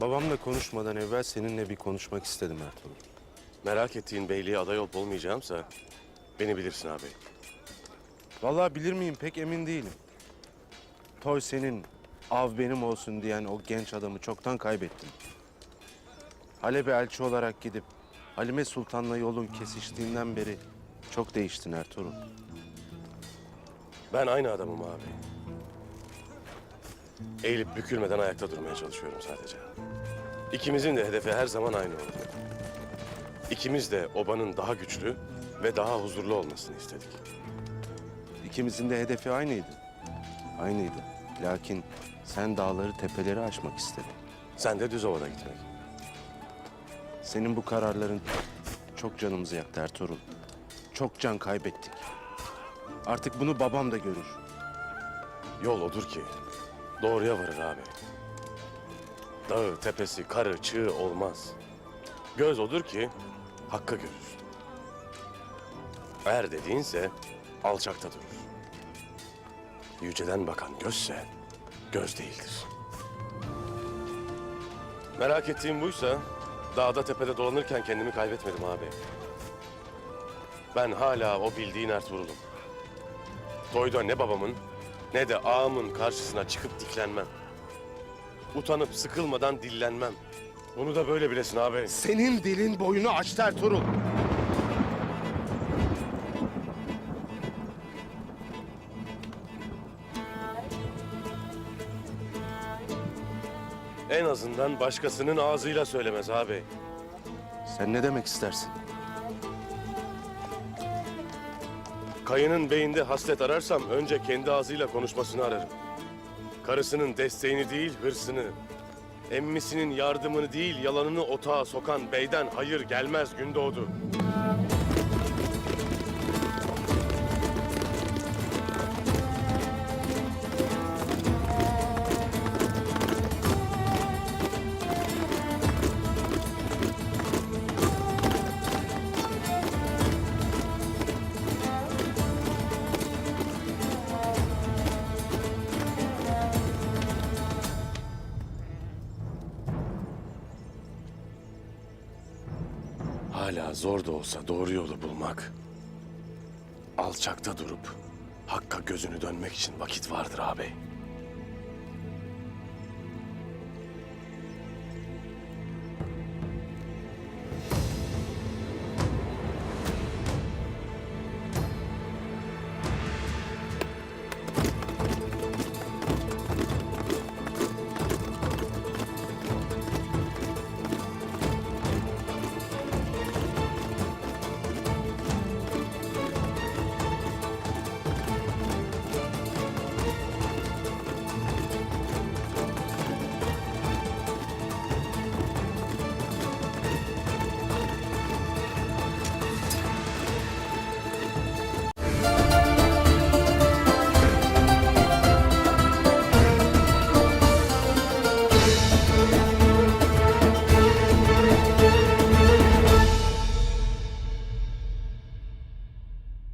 Babamla konuşmadan evvel seninle bir konuşmak istedim Ertuğrul. Merak ettiğin beyliğe aday olup olmayacağımsa beni bilirsin abi. Vallahi bilir miyim pek emin değilim. Toy senin, av benim olsun diyen o genç adamı çoktan kaybettim. Halep'e elçi olarak gidip Halime Sultan'la yolun kesiştiğinden beri çok değiştin Ertuğrul. Ben aynı adamım abi. Eğilip bükülmeden ayakta durmaya çalışıyorum sadece. İkimizin de hedefi her zaman aynı oldu. İkimiz de obanın daha güçlü ve daha huzurlu olmasını istedik. İkimizin de hedefi aynıydı. Aynıydı. Lakin sen dağları tepeleri aşmak istedin. Sen de düz ovada gitmek. Senin bu kararların çok canımızı yaktı Ertuğrul. Çok can kaybettik. Artık bunu babam da görür. Yol odur ki doğruya varır abi. Dağı, tepesi, karı, çığı olmaz. Göz odur ki hakkı görür. Er dediğinse alçakta durur. Yüceden bakan gözse göz değildir. Merak ettiğim buysa dağda tepede dolanırken kendimi kaybetmedim abi. Ben hala o bildiğin Ertuğrul'um. Toyda ne babamın ne de ağamın karşısına çıkıp diklenmem. Utanıp sıkılmadan dillenmem. Bunu da böyle bilesin abi. Senin dilin boyunu açtı Ertuğrul. En azından başkasının ağzıyla söylemez abi. Sen ne demek istersin? Kayının beyinde haslet ararsam önce kendi ağzıyla konuşmasını ararım. Karısının desteğini değil hırsını, emmisinin yardımını değil yalanını otağa sokan beyden hayır gelmez gün doğdu. Hala zor da olsa doğru yolu bulmak, alçakta durup hakka gözünü dönmek için vakit vardır ağabey.